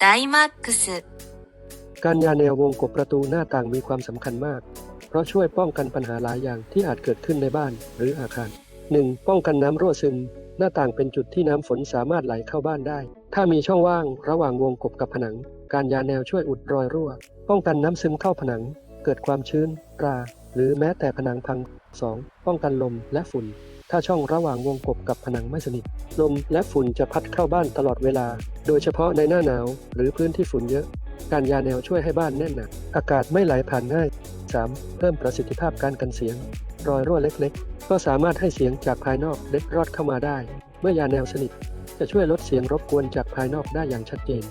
ไดม็กซ์การยาแนววงกบประตูหน้าต่างมีความสำคัญมาก เพราะช่วยป้องกันปัญหาหลายอย่างที่อาจเกิดขึ้นในบ้านหรืออาคาร 1. ป้องกันน้ำรั่วซึม หน้าต่างเป็นจุดที่น้ำฝนสามารถไหลเข้าบ้านได้ ถ้ามีช่องว่างระหว่างวงกบกับผนัง การยาแนวช่วยอุดรอยรั่ว ป้องกันน้ำซึมเข้าผนัง เกิดความชื้น รา หรือแม้แต่ผนังพัง 2. ป้องกันลมและฝุ่น ถ้าช่องระหว่างวงกบกับผนังไม่สนิท ลมและฝุ่นจะพัดเข้าบ้านตลอดเวลา โดยเฉพาะในหน้าหนาว หรือพื้นที่ฝุ่นเยอะ การยาแนวช่วยให้บ้านแน่นหนาอากาศไม่ไหลผ่านง่าย 3. เพิ่มประสิทธิภาพการกันเสียง รอยรั่วเล็กๆ ก็สามารถให้เสียงจากภายนอกเล็ดรอดเข้ามาได้ เมื่อยาแนวสนิท จะช่วยลดเสียงรบกวนจากภายนอกได้อย่างชัดเจน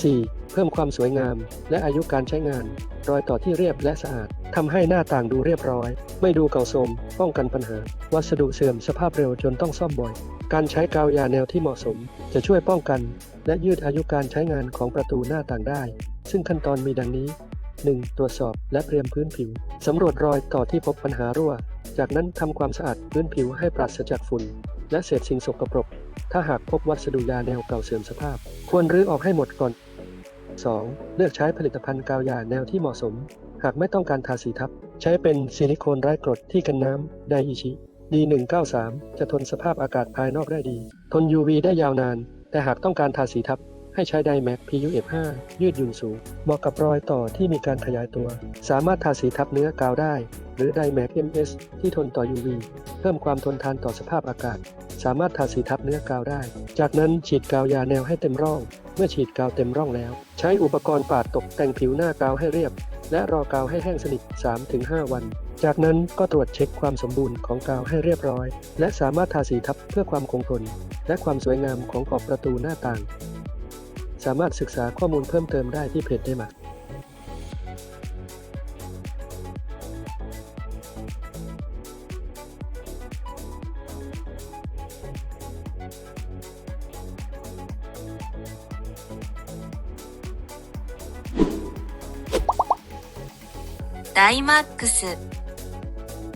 4. เพิ่มความสวยงาม และอายุการใช้งาน รอยต่อที่เรียบและสะอาดทำให้หน้าต่างดูเรียบร้อย ไม่ดูเก่าโทรมป้องกันปัญหา วัสดุเสื่อมสภาพเร็วจนต้องซ่อมบ่อย การใช้กาวยาแนวที่เหมาะสม จะช่วยป้องกัน และยืดอายุการใช้งานของประตูหน้าต่างได้ ซึ่งขั้นตอนมีดังนี้ 1. ตรวจสอบและเตรียมพื้นผิว สำรวจรอยต่อที่พบปัญหารั่ว จากนั้นทำความสะอาดพื้นผิวให้ปราศจากฝุ่น และเศษสิ่งสกปรก ถ้าหากพบวัสดุยาแนวเก่าเสื่อมสภาพ ควรรื้อออกให้หมดก่อน 2. เลือกใช้ผลิตภัณฑ์กาวยาแนวที่เหมาะสม หากไม่ต้องการทาสีทับ ใช้เป็นซิลิโคนไร้กรดที่กันน้ำไดอิชิ D193 จะทนสภาพอากาศภายนอกได้ดี ทน UV ได้ยาวนาน แต่หากต้องการทาสีทับ ให้ใช้ไดแม็ก PUF5 ยืดหยุ่นสูง เหมาะกับรอยต่อที่มีการขยายตัว สามารถทาสีทับเนื้อกาวได้ หรือไดแม็ก MS ที่ทนต่อ UV เพิ่มความทนทานต่อสภาพอากาศ สามารถทาสีทับเนื้อกาวได้ จากนั้นฉีดกาวยาแนวให้เต็มร่อง เมื่อฉีดกาวเต็มร่องแล้ว ใช้อุปกรณ์ปาดตกแต่งผิวหน้ากาวให้เรียบ และรอกาวให้แห้งสนิท 3-5 วัน จากนั้นก็ตรวจเช็คความสมบูรณ์ของกาวให้เรียบร้อย และสามารถทาสีทับเพื่อความคงทนและความสวยงามของขอบประตูหน้าต่าง สามารถศึกษาข้อมูลเพิ่มเติมได้ที่เพจได้มา ダイマックス。